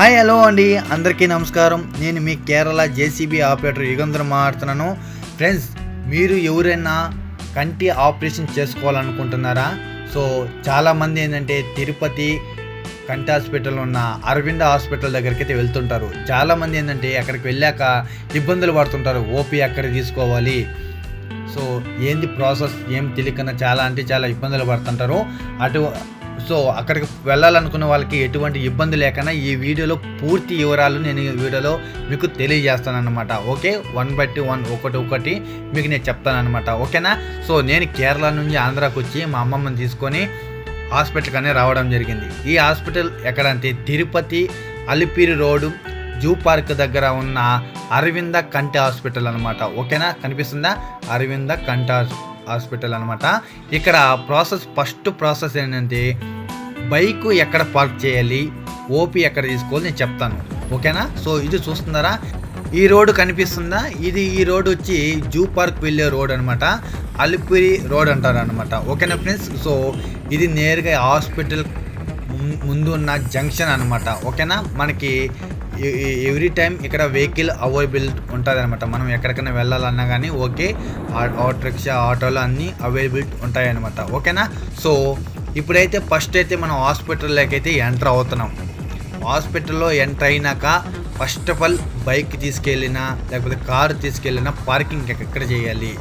Hi hello అండి. అందరికీ నమస్కారం. నేను మీ కేరళ జేసీబీ ఆపరేటర్ యుగంధర్ మాట్లాడుతున్నాను. ఫ్రెండ్స్ మీరు ఎవరైనా కంటి ఆపరేషన్ చేసుకోవాలనుకుంటున్నారా? సో చాలామంది ఏంటంటే తిరుపతి కంటి హాస్పిటల్ ఉన్న అరవింద హాస్పిటల్ దగ్గరికి అయితే వెళ్తుంటారు చాలామంది ఏంటంటే అక్కడికి వెళ్ళాక ఇబ్బందులు పడుతుంటారు. ఓపీ ఎక్కడ తీసుకోవాలి? సో ఏంది ప్రాసెస్? ఏం తెలియకన్నా చాలా అంటే చాలా ఇబ్బందులు పడుతుంటారు. అటు సో అక్కడికి వెళ్ళాలనుకున్న వాళ్ళకి ఎటువంటి ఇబ్బంది లేకుండా ఈ వీడియోలో పూర్తి వివరాలు నేను ఈ వీడియోలో మీకు తెలియజేస్తాను అనమాట ఓకే? వన్ బట్టి వన్ ఒకటి ఒకటి మీకు నేను చెప్తాను అనమాట ఓకేనా? సో నేను కేరళ నుంచి ఆంధ్రాకి వచ్చి మా అమ్మమ్మని తీసుకొని హాస్పిటల్కి అనే రావడం జరిగింది. ఈ హాస్పిటల్ ఎక్కడంటే Tirupati Alipiri road zoo park దగ్గర ఉన్న అరవింద కంటి హాస్పిటల్ అనమాట ఓకేనా? కనిపిస్తుందా? అరవింద కంటి హాస్పిటల్ హాస్పిటల్ అనమాట ఇక్కడ ప్రాసెస్ ఫస్ట్ ప్రాసెస్ ఏంటంటే బైక్ ఎక్కడ పార్క్ చేయాలి ఓపీ ఎక్కడ తీసుకోవాలి నేను చెప్తాను. ఓకేనా? సో ఇది చూస్తున్నారా? ఈ రోడ్డు కనిపిస్తుందా? ఇది ఈ రోడ్ వచ్చి జూ పార్క్ వెళ్ళే రోడ్ అనమాట అలిపిరి రోడ్ అంటారు అనమాట ఓకేనా ఫ్రెండ్స్? సో ఇది నేరుగా హాస్పిటల్ ముందు ఉన్న జంక్షన్ అనమాట ఓకేనా? మనకి ఎవ్రీ టైం ఇక్కడ వెహికల్ అవైలబుల్ ఉంటుంది అనమాట మనం ఎక్కడికైనా వెళ్ళాలన్నా కానీ ఓకే ఆటో రిక్షా ఆటోలు అన్నీ అవైలబుల్ ఉంటాయి అనమాట ఓకేనా? సో ఇప్పుడైతే ఫస్ట్ అయితే మనం హాస్పిటల్లోకి అయితే ఎంటర్ అవుతున్నాం. హాస్పిటల్లో ఎంటర్ అయినాక ఫస్ట్ ఆఫ్ ఆల్ బైక్ తీసుకెళ్ళినా లేకపోతే కారు తీసుకెళ్ళినా పార్కింగ్ ఎక్కడ చేయాలి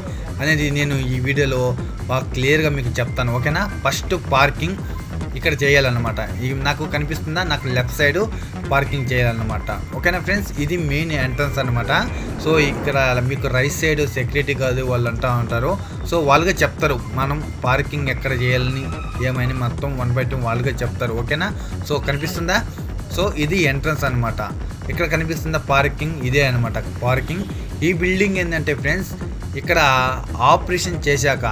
అనేది నేను ఈ వీడియోలో బాగా క్లియర్గా మీకు చెప్తాను. ఓకేనా? ఫస్ట్ పార్కింగ్ ఇక్కడ చేయాలన్నమాట. ఇది నాకు కనిపిస్తుందా? నాకు లెఫ్ట్ సైడ్ పార్కింగ్ చేయాలన్నమాట. ఓకేనా ఫ్రెండ్స్? ఇది మెయిన్ ఎంట్రన్స్ అనమాట సో ఇక్కడ మీకు రైట్ సైడ్ సెక్యూరిటీ కాదు వాళ్ళు అంటూ ఉంటారు. సో వాళ్ళుగా చెప్తారు. మనం పార్కింగ్ ఎక్కడ చేయాలని ఏమైనా మొత్తం వన్ బై టూ వాళ్ళుగా చెప్తారు. ఓకేనా? సో కనిపిస్తుందా? సో ఇది ఎంట్రన్స్ అనమాట ఇక్కడ కనిపిస్తుందా పార్కింగ్? ఇదే అనమాట పార్కింగ్. ఈ బిల్డింగ్ ఏంటంటే ఫ్రెండ్స్ ఇక్కడ ఆపరేషన్ చేశాక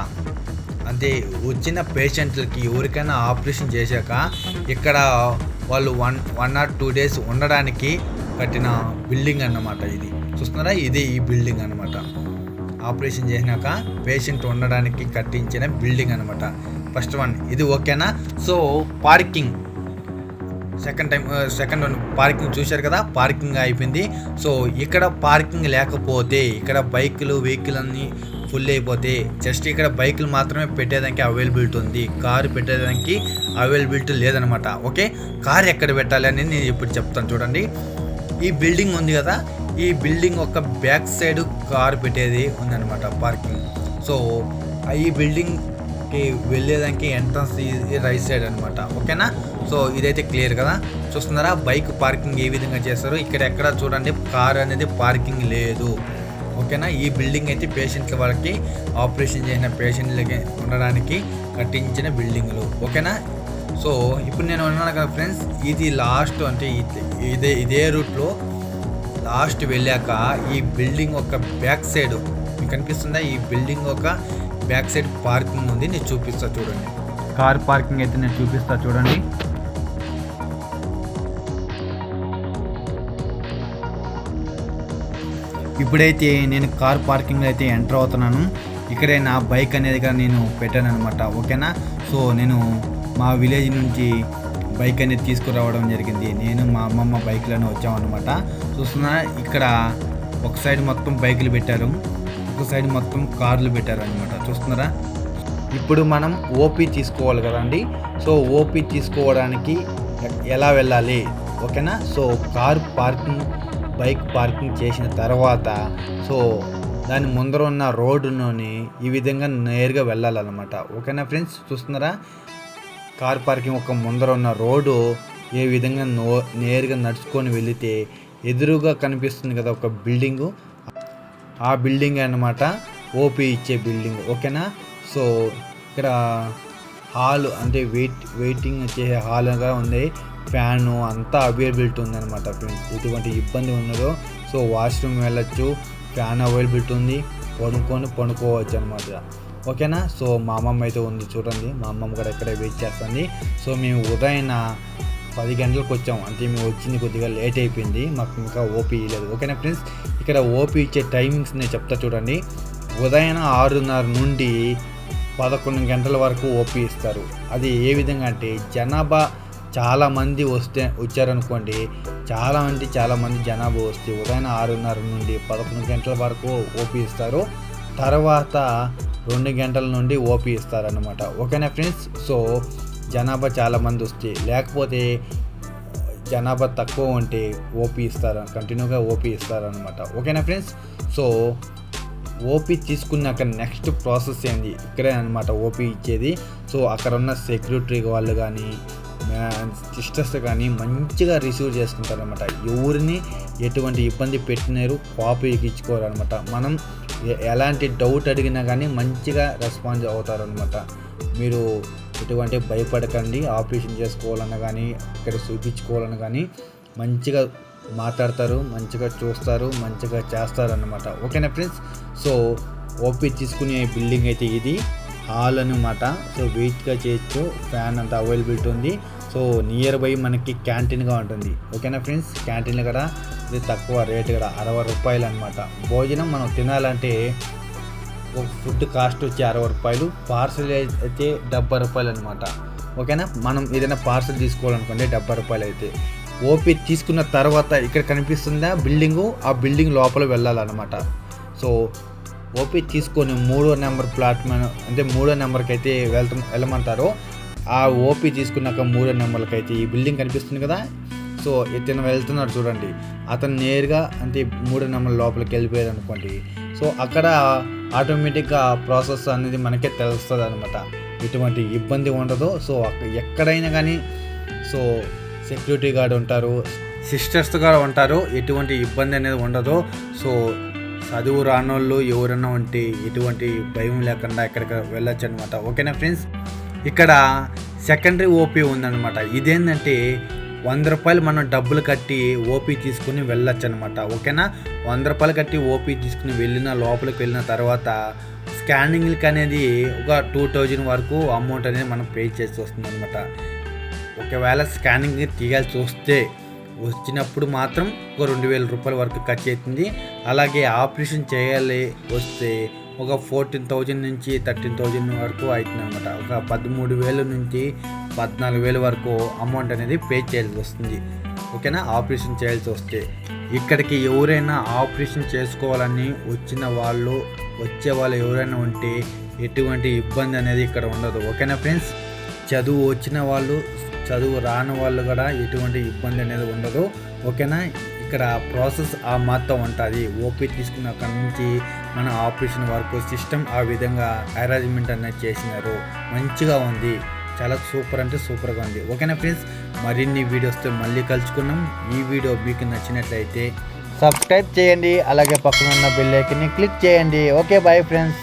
అంటే వచ్చిన పేషెంట్లకి ఎవరికైనా ఆపరేషన్ చేశాక ఇక్కడ వాళ్ళు one one or two days ఉండడానికి కట్టిన బిల్డింగ్ అన్నమాట ఇది. చూస్తున్నారా? ఇది ఈ బిల్డింగ్ అన్నమాట. ఆపరేషన్ చేసినాక పేషెంట్ ఉండడానికి కట్టించిన బిల్డింగ్ అన్నమాట. ఫస్ట్ వన్ ఇది ఓకేనా? So parking. Second time second one parking చూశారు కదా? పార్కింగ్ అయిపోయింది. సో ఇక్కడ పార్కింగ్ లేకపోతే ఇక్కడ బైకులు వెహికల్ అన్నీ ఫుల్ అయిపోతే జస్ట్ ఇక్కడ బైకులు మాత్రమే పెట్టేదానికి అవైలబిలిటీ ఉంది. కారు పెట్టేదానికి అవైలబిలిటీ లేదనమాట. ఓకే కార్ ఎక్కడ పెట్టాలి అని నేను ఇప్పుడు చెప్తాను చూడండి. ఈ బిల్డింగ్ ఉంది కదా? ఈ బిల్డింగ్ ఒక బ్యాక్ సైడ్ కారు పెట్టేది ఉందన్నమాట పార్కింగ్ సో ఈ బిల్డింగ్కి వెళ్ళేదానికి ఎంట్రన్స్ రైట్ సైడ్ అనమాట ఓకేనా సో ఇదైతే క్లియర్ కదా? చూస్తున్నారా? బైక్ పార్కింగ్ ఏ విధంగా చేస్తారు? ఇక్కడ ఎక్కడ చూడండి? కార్ అనేది పార్కింగ్ లేదు. ఓకేనా? ఈ బిల్డింగ్ అయితే పేషెంట్ల వాళ్ళకి ఆపరేషన్ చేసిన పేషెంట్లకి ఉండడానికి కట్టించిన బిల్డింగ్లు. ఓకేనా? సో ఇప్పుడు నేను ఉన్నాను కదా ఫ్రెండ్స్ ఇది లాస్ట్ అంటే ఇదే ఇదే రూట్లో లాస్ట్ వెళ్ళాక ఈ బిల్డింగ్ ఒక బ్యాక్ సైడ్ మీకు కనిపిస్తుందా? ఈ బిల్డింగ్ ఒక బ్యాక్ సైడ్ పార్కింగ్ ఉంది నేను చూపిస్తా చూడండి. కార్ పార్కింగ్ అయితే నేను చూపిస్తా చూడండి. ఇప్పుడైతే నేను కార్ పార్కింగ్ అయితే ఎంటర్ అవుతున్నాను. ఇక్కడే నా బైక్ అనేది కూడా నేను పెట్టాను అనమాట ఓకేనా? సో నేను మా విలేజ్ నుంచి బైక్ అనేది తీసుకురావడం జరిగింది. నేను మా అమ్మమ్మ బైక్లోనే వచ్చామన్నమాట చూస్తున్నా ఇక్కడ ఒక సైడ్ మొత్తం బైకులు పెట్టారు. ఒక సైడ్ మొత్తం కార్లు పెట్టారు అనమాట చూస్తున్నారా? ఇప్పుడు మనం ఓపీ తీసుకోవాలి కదండి సో ఓపీ తీసుకోవడానికి ఎలా వెళ్ళాలి? ఓకేనా? So car parking bike parking చేసిన తర్వాత సో దాని ముందర ఉన్న రోడ్డులోని ఈ విధంగా నేరుగా వెళ్ళాలన్నమాట. ఓకేనా ఫ్రెండ్స్? చూస్తున్నారా? కార్ పార్కింగ్ ఒక ముందర ఉన్న రోడ్డు ఏ విధంగా నో నేరుగా నడుచుకొని వెళితే ఎదురుగా కనిపిస్తుంది కదా ఒక బిల్డింగు. ఆ బిల్డింగ్ అన్నమాట ఓపీ ఇచ్చే బిల్డింగ్. ఓకేనా? సో ఇక్కడ హాల్ అంటే వెయిట్ వెయిటింగ్ చేసే హాల్గా ఉంది. ఫ్యాను అంతా అవైలబిలిటీ ఉందన్నమాట ఫ్రెండ్స్ ఎటువంటి ఇబ్బంది ఉన్నదో సో వాష్రూమ్ వెళ్ళొచ్చు ఫ్యాన్ అవైలబిలిటీ ఉంది. పడుకొని పడుకోవచ్చు అనమాట ఓకేనా? సో మా అమ్మమ్మ అయితే ఉంది చూడండి. మా అమ్మమ్మ కూడా ఇక్కడే వెయిట్ చేస్తుంది. సో మేము ఉదయం పది గంటలకు వచ్చాం. అంటే మేము వచ్చింది కొద్దిగా లేట్ అయిపోయింది. మాకు ఇంకా ఓపీ లేదు. ఓకేనా ఫ్రెండ్స్ ఇక్కడ ఓపీ ఇచ్చే టైమింగ్స్ నేను చెప్తా చూడండి. ఉదయం ఆరున్నర నుండి పదకొండు గంటల వరకు ఓపీ ఇస్తారు. అది ఏ విధంగా అంటే జనాభా చాలామంది వస్తే వచ్చారనుకోండి చాలా అంటే చాలామంది జనాభా వస్తే ఉదయం ఆరున్నర నుండి పదకొండు గంటల వరకు ఓపీ ఇస్తారు. తర్వాత రెండు గంటల నుండి ఓపీ ఇస్తారనమాట ఓకేనా ఫ్రెండ్స్? సో జనాభా చాలామంది వస్తే లేకపోతే జనాభా తక్కువ ఉంటే ఓపీ ఇస్తారు కంటిన్యూగా ఓపీ ఇస్తారనమాట ఓకేనా ఫ్రెండ్స్? సో ఓపీ తీసుకున్నాక నెక్స్ట్ ప్రాసెస్ ఏంది? ఇక్కడే అనమాట ఓపీ ఇచ్చేది. సో అక్కడ ఉన్న సెక్యూరిటీ వాళ్ళు కానీ సిస్టర్స్ కానీ మంచిగా రిసీవ్ చేసుకుంటారనమాట ఎవరిని ఎటువంటి ఇబ్బంది పెట్టినారు కాపీ ఇచ్చుకోరనమాట మనం ఎలాంటి డౌట్ అడిగినా కానీ మంచిగా రెస్పాన్స్ అవుతారనమాట మీరు ఎటువంటి భయపడకండి ఆపరేషన్ చేసుకోవాలన్నా కానీ ఇక్కడ చూపించుకోవాలన్నా కానీ మంచిగా మాట్లాడతారు మంచిగా చూస్తారు మంచిగా చేస్తారు అనమాట ఓకేనా ఫ్రెండ్స్? సో ఓపీ తీసుకునే బిల్డింగ్ అయితే ఇది. హాల్ అనమాట సో వెయిట్గా చేయొచ్చు. ఫ్యాన్ అంత అవైలబిలిటీ ఉంది. సో నియర్ బై మనకి క్యాంటీన్గా ఉంటుంది. ఓకేనా ఫ్రెండ్స్ క్యాంటీన్ కూడా ఇది తక్కువ రేటు కూడా అరవై రూపాయలు అనమాట భోజనం మనం తినాలంటే ఒక ఫుడ్ కాస్ట్ వచ్చి అరవై రూపాయలు. పార్సల్ అయితే డెబ్బై రూపాయలు అనమాట ఓకేనా మనం ఏదైనా పార్సల్ తీసుకోవాలనుకోండి డెబ్బై రూపాయలు అయితే. ఓపీ తీసుకున్న తర్వాత ఇక్కడ కనిపిస్తుందా బిల్డింగు ఆ బిల్డింగ్ లోపల వెళ్ళాలన్నమాట. సో ఓపీ తీసుకొని మూడో నెంబర్ ప్లాట్ఫామ్ అంటే మూడో నెంబర్కి అయితే వెళ్తాం వెళ్ళమంటారు. ఆ ఓపీ తీసుకున్నాక మూడో నెంబర్కి అయితే ఈ బిల్డింగ్ కనిపిస్తుంది కదా. సో ఇతను వెళ్తున్నాడు చూడండి. అతను నేరుగా అంటే మూడో నెంబర్ లోపలికి వెళ్ళిపోయాడు అనుకోండి. సో అక్కడ ఆటోమేటిక్గా ప్రాసెస్ అనేది మనకే తెలుస్తుంది అనమాట ఎటువంటి ఇబ్బంది ఉండదు. సో ఎక్కడైనా కానీ సో సెక్యూరిటీ గార్డ్ ఉంటారు సిస్టర్స్ కూడా ఉంటారు. ఎటువంటి ఇబ్బంది అనేది ఉండదు. సో చదువు రానోళ్ళు ఎవరైనా ఉంటే ఎటువంటి భయం లేకుండా ఎక్కడికి వెళ్ళొచ్చు అనమాట ఓకేనా ఫ్రెండ్స్? ఇక్కడ సెకండరీ ఓపీ ఉందన్నమాట. ఇదేంటంటే వంద రూపాయలు మనం డబ్బులు కట్టి ఓపీ తీసుకుని వెళ్ళొచ్చు అనమాట ఓకేనా? వంద రూపాయలు కట్టి ఓపీ తీసుకుని వెళ్ళిన లోపలికి వెళ్ళిన తర్వాత స్కానింగ్కి అనేది ఒక టూ థౌజండ్ వరకు అమౌంట్ అనేది మనం పే చేసి వస్తుంది అనమాట ఒకవేళ స్కానింగ్ తీయాల్సి వస్తే వచ్చినప్పుడు మాత్రం ఒక రెండు వేల రూపాయల వరకు ఖర్చు అవుతుంది అలాగే ఆపరేషన్ చేయాలి వస్తే ఒక ఫోర్టీన్ థౌజండ్ నుంచి థర్టీన్ థౌజండ్ వరకు అవుతుంది అనమాట ఒక పదమూడు వేల నుంచి పద్నాలుగు వేల వరకు అమౌంట్ అనేది పే చేయాల్సి వస్తుంది. ఓకేనా? ఆపరేషన్ చేయాల్సి వస్తే. ఇక్కడికి ఎవరైనా ఆపరేషన్ చేసుకోవాలని వచ్చిన వాళ్ళు వచ్చే వాళ్ళు ఎవరైనా ఉంటే ఎటువంటి ఇబ్బంది అనేది ఇక్కడ ఉండదు. ఓకేనా ఫ్రెండ్స్? చదువు వచ్చిన వాళ్ళు చదువు రాని వాళ్ళు కూడా ఎటువంటి ఇబ్బంది అనేది ఉండదు. ఓకేనా? ఇక్కడ ప్రాసెస్ ఆ మాత్రం ఉంటుంది. ఓపీ తీసుకున్న అక్కడి నుంచి మన ఆపరేషన్ వరకు సిస్టమ్ ఆ విధంగా అరేంజ్మెంట్ అనేది చేసినారు. మంచిగా ఉంది. చాలా సూపర్ అంటే సూపర్గా ఉంది. ఓకేనా ఫ్రెండ్స్? మరిన్ని వీడియోస్తో మళ్ళీ కలుసుకున్నాం ఈ వీడియో మీకు నచ్చినట్లయితే సబ్స్క్రైబ్ చేయండి. అలాగే పక్కన ఉన్న బెల్ ఐకన్ని క్లిక్ చేయండి. Okay bye friends